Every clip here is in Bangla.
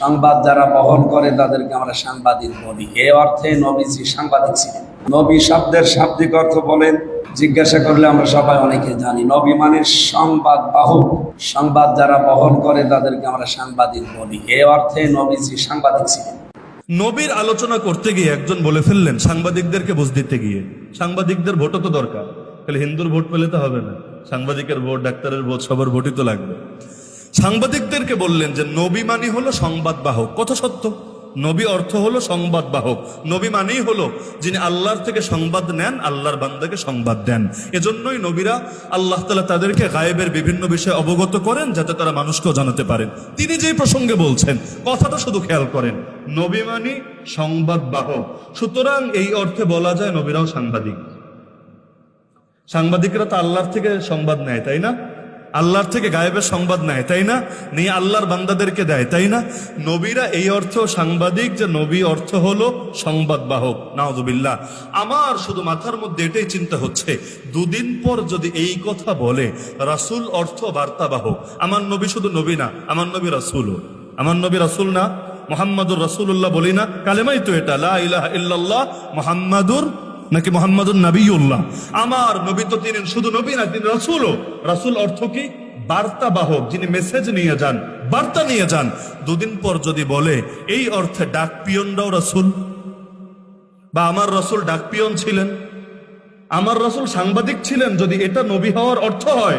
সংবাদ যারা বহন করে, তাদেরকে আমরা সাংবাদিক বলি। এ অর্থে নবীজি সাংবাদিক ছিলেন। নবী শব্দের শাব্দিক অর্থ বলেন, জিজ্ঞাসা করলে আমরা সবাই অনেকে জানি, নবী মানে সংবাদ বাহক সংবাদ যারা বহন করে, তাদেরকে আমরা সাংবাদিক বলি। এ অর্থে নবীজি সাংবাদিক ছিলেন। নবীর আলোচনা করতে গিয়ে একজন বলে ফেললেন, সাংবাদিকদেরকে বুঝ দিতে গিয়ে। সাংবাদিকদের ভোটও তো দরকার। খালি হিন্দুর ভোট পেলে তো হবে না। সাংবাদিকের ভোট, ডাক্তারের ভোট, সবার ভোটই তো লাগবে। সাংবাদিকদেরকে বললেন যে নবী মানি হলো সংবাদ বাহক। কথা সত্য? নবী অর্থ হলো সংবাদ বাহক। নবী মানেই হলো যিনি আল্লাহর থেকে সংবাদ নেন, আল্লাহর বান্দাকে সংবাদ দেন। এজন্যই নবীরা আল্লাহ তালা তাদেরকে গায়েবের বিভিন্ন বিষয়ে অবগত করেন, যাতে তারা মানুষকেও জানাতে পারেন। তিনি যেই প্রসঙ্গে বলছেন কথাটা শুধু খেয়াল করেন, নবী মানি সংবাদ বাহক। সুতরাং এই অর্থে বলা যায় নবীরাও সাংবাদিক। সাংবাদিকরা তো আল্লাহর থেকে সংবাদ নেয়, তাই না? আল্লাহর থেকে গায়েবের সংবাদ নেয়, তাই না? নিয়ে আল্লাহর বান্দাদেরকে দেয়, তাই না? নবীরা এই অর্থ সাংবাদিক, যে নবী অর্থ হলো সংবাদ বাহক নাওজুবিল্লাহ আমার শুধু মাথার মধ্যে এটাই চিন্তা হচ্ছে, দুদিন পর যদি এই কথা বলে, রাসূল অর্থ বার্তা বাহক আমার নবী শুধু নবী না, আমার নবী রাসূলও আমার নবী রাসূল না, মোহাম্মদুর রাসূলুল্লাহ বলি না, কালেমাই তো এটা, লা ইলাহা ইল্লাল্লাহ, মোহাম্মদুর নাকি মোহাম্মদ নবীউল্লাহ? আমার নবী তো তিনি শুধু নবী না, তিনি রসুলও। রাসূল অর্থ কি? বার্তা বাহক যিনি মেসেজ নিয়ে যান, বার্তা নিয়ে যান। দুদিন পর যদি বলে, এই অর্থে ডাক পিয়নরাও রাসূল। বা আমার রসুল ডাক পিয়ন ছিলেন। আমার রসুল সাংবাদিক ছিলেন, যদি এটা নবী হওয়ার অর্থ হয়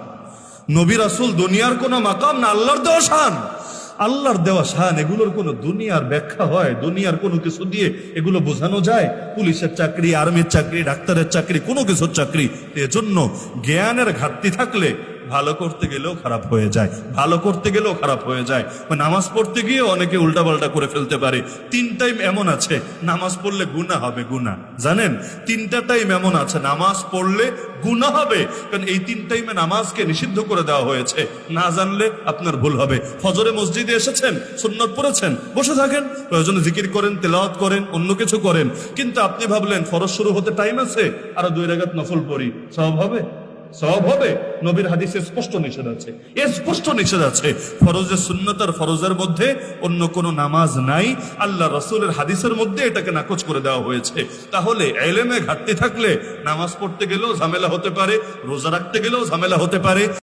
নবী রাসুল দুনিয়ার কোনো মাকাম না, আল্লাহর দেওয়া শান। আল্লাহর দেওয়া শান, এগুলোর কোনো দুনিয়ার ব্যাখ্যা হয়, দুনিয়ার কোনো কিছু দিয়ে এগুলো বোঝানো যায়। পুলিশের চাকরি, আর্মির চাকরি, ডাক্তারের চাকরি, কোনো কিছুর চাকরি। এজন্য জ্ঞানের ঘাটতি থাকলে ভালো করতে গেলেও খারাপ হয়ে যায়, ভালো করতে গেলেও খারাপ হয়ে যায়। নামাজ পড়তে গিয়ে অনেকে উল্টাপাল্টা করে ফেলতে পারে। তিন টাইম এমন আছে, নামাজ পড়লে গুণা হবে গুণা জানেন? তিনটা টাইম এমন আছে, নামাজ পড়লে গুণা হবে, কারণ এই তিন টাইমে নামাজকে নিষিদ্ধ করে দেওয়া হয়েছে। না জানলে আপনার ভুল হবে। ফজরে মসজিদে এসেছেন, সুন্নত পড়েছেন, বসে থাকেন, প্রয়োজনে জিকির করেন, তেলাওয়াত করেন, অন্য কিছু করেন। কিন্তু আপনি ভাবলেন, ফরজ শুরু হতে টাইম আছে, আরও দুই রাগাত নফল পড়ি। সব হবে? সব হবে। নবীর হাদিসে স্পষ্ট নিষেধ আছে। এ স্পষ্ট নিষেধ আছে। ফরজের সুন্নতার ফরজের মধ্যে অন্য কোনো নামাজ নাই। আল্লাহ রসুলের হাদিসের মধ্যে এটাকে নাকচ করে দেওয়া হয়েছে। তাহলে এলেমে ঘাটতি থাকলে নামাজ পড়তে গেলেও ঝামেলা হতে পারে, রোজা রাখতে গেলেও ঝামেলা হতে পারে।